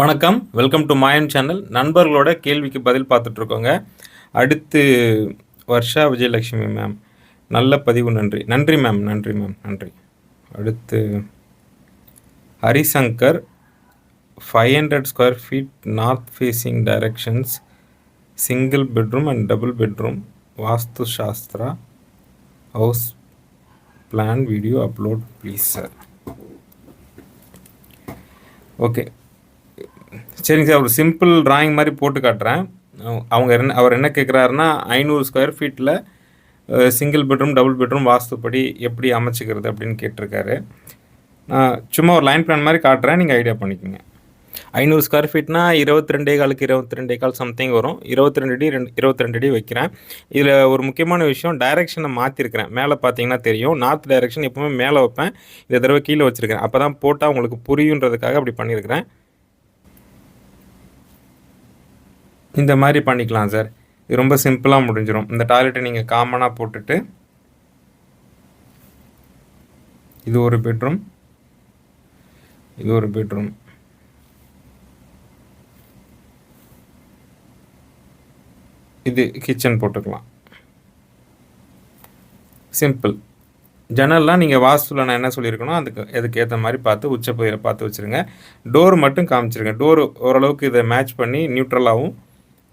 வணக்கம். Welcome to Mayan channel நண்பர்களோட கேள்விக்கு பதில் பார்த்துட்ருக்கோங்க. அடுத்து வர்ஷா விஜயலட்சுமி மேம் நல்ல பதிவு நன்றி. நன்றி மேம் நன்றி மேம் நன்றி. அடுத்து Harishankar five hundred square feet north facing directions single bedroom and double bedroom Vastu Shastra house plan video upload please sir okay சரிங்க சார் ஒரு சிம்பிள் டிராயிங் மாதிரி போட்டு காட்டுறேன். அவங்க என்ன அவர் என்ன கேட்குறாருன்னா ஐநூறு ஸ்கொயர் ஃபீட்டில் சிங்கிள் பெட்ரூம் டபுள் பெட்ரூம் வாஸ்துப்படி எப்படி அமைச்சிக்கிறது அப்படின்னு கேட்டிருக்காரு. நான் சும்மா ஒரு லைன் பிளான் மாதிரி காட்டுறேன் நீங்கள் ஐடியா பண்ணிக்கோங்க. ஐநூறு ஸ்கொயர் ஃபீட்னா இருபத்தி ரெண்டே காலுக்கு இருபத்தி ரெண்டே கால் சம்திங் வரும். இருபத்தி ரெண்டு அடி ரெண்டு இருபத்தி ரெண்டு அடி வைக்கிறேன். இதில் ஒரு முக்கியமான விஷயம் டைரெக்ஷனை மாற்றிருக்கிறேன் மேலே பார்த்தீங்கன்னா தெரியும். நார்த் டைரெக்ஷன் எப்போவுமே மேலே வைப்பேன். இந்த தடவை கீழே வச்சுருக்கேன் அப்போ தான் போட்டால் உங்களுக்கு புரியுன்றதுக்காக அப்படி பண்ணியிருக்கிறேன். இந்த மாதிரி பண்ணிக்கலாம் சார். இது ரொம்ப சிம்பிளாக முடிஞ்சிடும் இந்த டாய்லெட்டை நீங்கள் காமனாக போட்டுட்டு இது ஒரு பெட்ரூம் இது ஒரு பெட்ரூம் இது கிச்சன் போட்டுக்கலாம். சிம்பிள் ஜன்னல்லாம் நீங்கள் வாஸ்துவில் நான் என்ன சொல்லியிருக்கணும் அதுக்கு அதுக்கு ஏற்ற மாதிரி பார்த்து உச்சப்பகுதியில் பார்த்து வச்சுருங்க. டோர் மட்டும் காமிச்சிருங்க. டோர் ஓரளவுக்கு இதை மேட்ச் பண்ணி நியூட்ரலாகவும்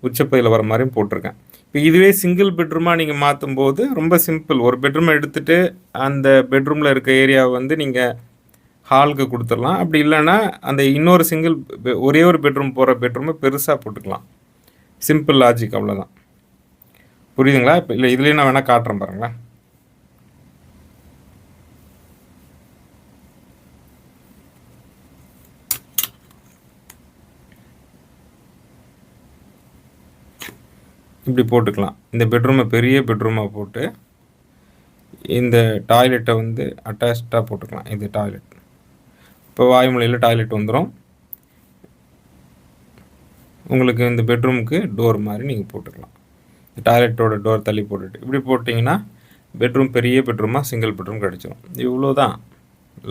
உச்சப்பையில் வர மாதிரியும் போட்டிருக்கேன். இப்போ இதுவே சிங்கிள் பெட்ரூமாக நீங்கள் மாற்றும் போது ரொம்ப சிம்பிள் ஒரு பெட்ரூமை எடுத்துகிட்டு அந்த பெட்ரூமில் இருக்க ஏரியாவை வந்து நீங்கள் ஹாலுக்கு கொடுத்துடலாம். அப்படி இல்லைன்னா அந்த இன்னொரு சிங்கிள் ஒரே ஒரு பெட்ரூம் போகிற பெட்ரூமை பெருசாக போட்டுக்கலாம். சிம்பிள் லாஜிக் அவ்வளோதான் புரியுதுங்களா? இப்போ இல்லை இதுலேயும் நான் வேணால் காட்டுறேன் பாருங்களேன். இப்படி போட்டுக்கலாம். இந்த பெட்ரூமை பெரிய பெட்ரூமாக போட்டு இந்த டாய்லெட்டை வந்து அட்டாச்சாக போட்டுக்கலாம். இது டாய்லெட் இப்போ வாய்மொழியில் டாய்லெட் வந்துடும் உங்களுக்கு இந்த பெட்ரூமுக்கு டோர் மாதிரி நீங்கள் போட்டுக்கலாம். டாய்லெட்டோட டோர் தள்ளி போட்டுட்டு இப்படி போட்டிங்கன்னா பெட்ரூம் பெரிய பெட்ரூமாக சிங்கிள் பெட்ரூம் கிடச்சிரும். இவ்வளோ தான்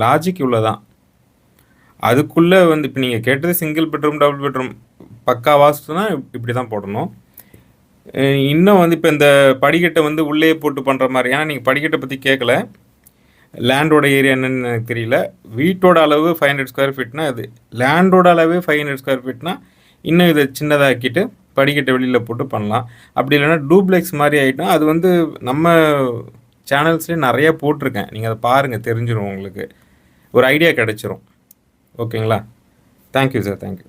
லாஜிக் இவ்வளோ தான் அதுக்குள்ளே வந்து இப்போ நீங்கள் கேட்டது சிங்கிள் பெட்ரூம் டபுள் பெட்ரூம் பக்கா வாஸ்துனா இப்படி தான் போடணும். இன்னும் வந்து இப்போ இந்த படிக்கட்டை வந்து உள்ளே போட்டு பண்ணுற மாதிரி ஏன்னா நீங்கள் படிக்கட்டை பற்றி கேட்கல லேண்டோட ஏரியா என்னன்னு எனக்கு தெரியல. வீட்டோட அளவு ஃபைவ் ஹண்ட்ரட் ஸ்கொயர் ஃபீட்னா அது லேண்டோட அளவு ஃபைவ் ஹண்ட்ரட் ஸ்கொயர் ஃபீட்னா இன்னும் இதை சின்னதாக்கிட்டு படிக்கட்டை வெளியில் போட்டு பண்ணலாம். அப்படி இல்லைன்னா டூப்ளெக்ஸ் மாதிரி ஆகிட்டா அது வந்து நம்ம சேனல்ஸ்லேயே நிறையா போட்டிருக்கேன். நீங்கள் அதை பாருங்கள் தெரிஞ்சிடும் உங்களுக்கு. ஒரு ஐடியா கிடச்சிரும். ஓகேங்களா தேங்க்யூ சார் தேங்க்யூ